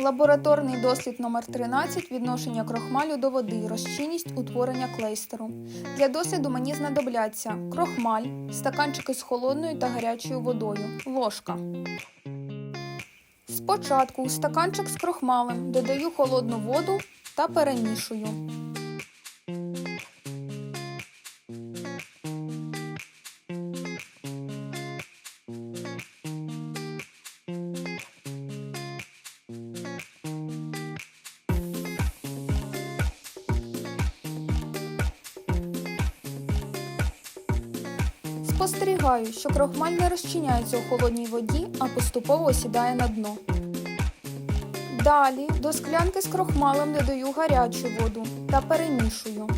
Лабораторний дослід номер 13 відношення крохмалю до води, розчинність утворення клейстеру. Для досліду мені знадобляться крохмаль, стаканчики з холодною та гарячою водою, ложка. Спочатку у стаканчик з крохмалем додаю холодну воду та перемішую. Спостерігаю, що крохмаль не розчиняється у холодній воді, а поступово осідає на дно. Далі до склянки з крохмалем додаю гарячу воду та перемішую.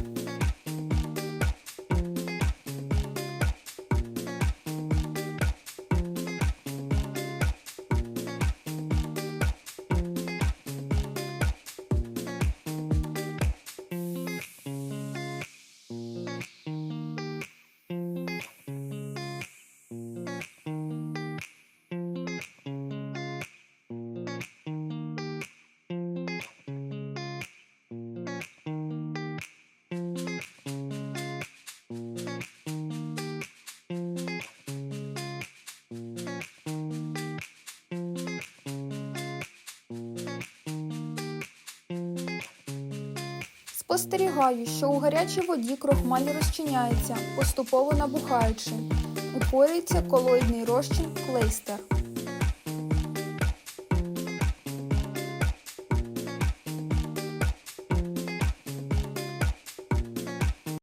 Спостерігаю, що у гарячій воді крохмаль розчиняється, поступово набухаючи. Утворюється колоїдний розчин клейстер.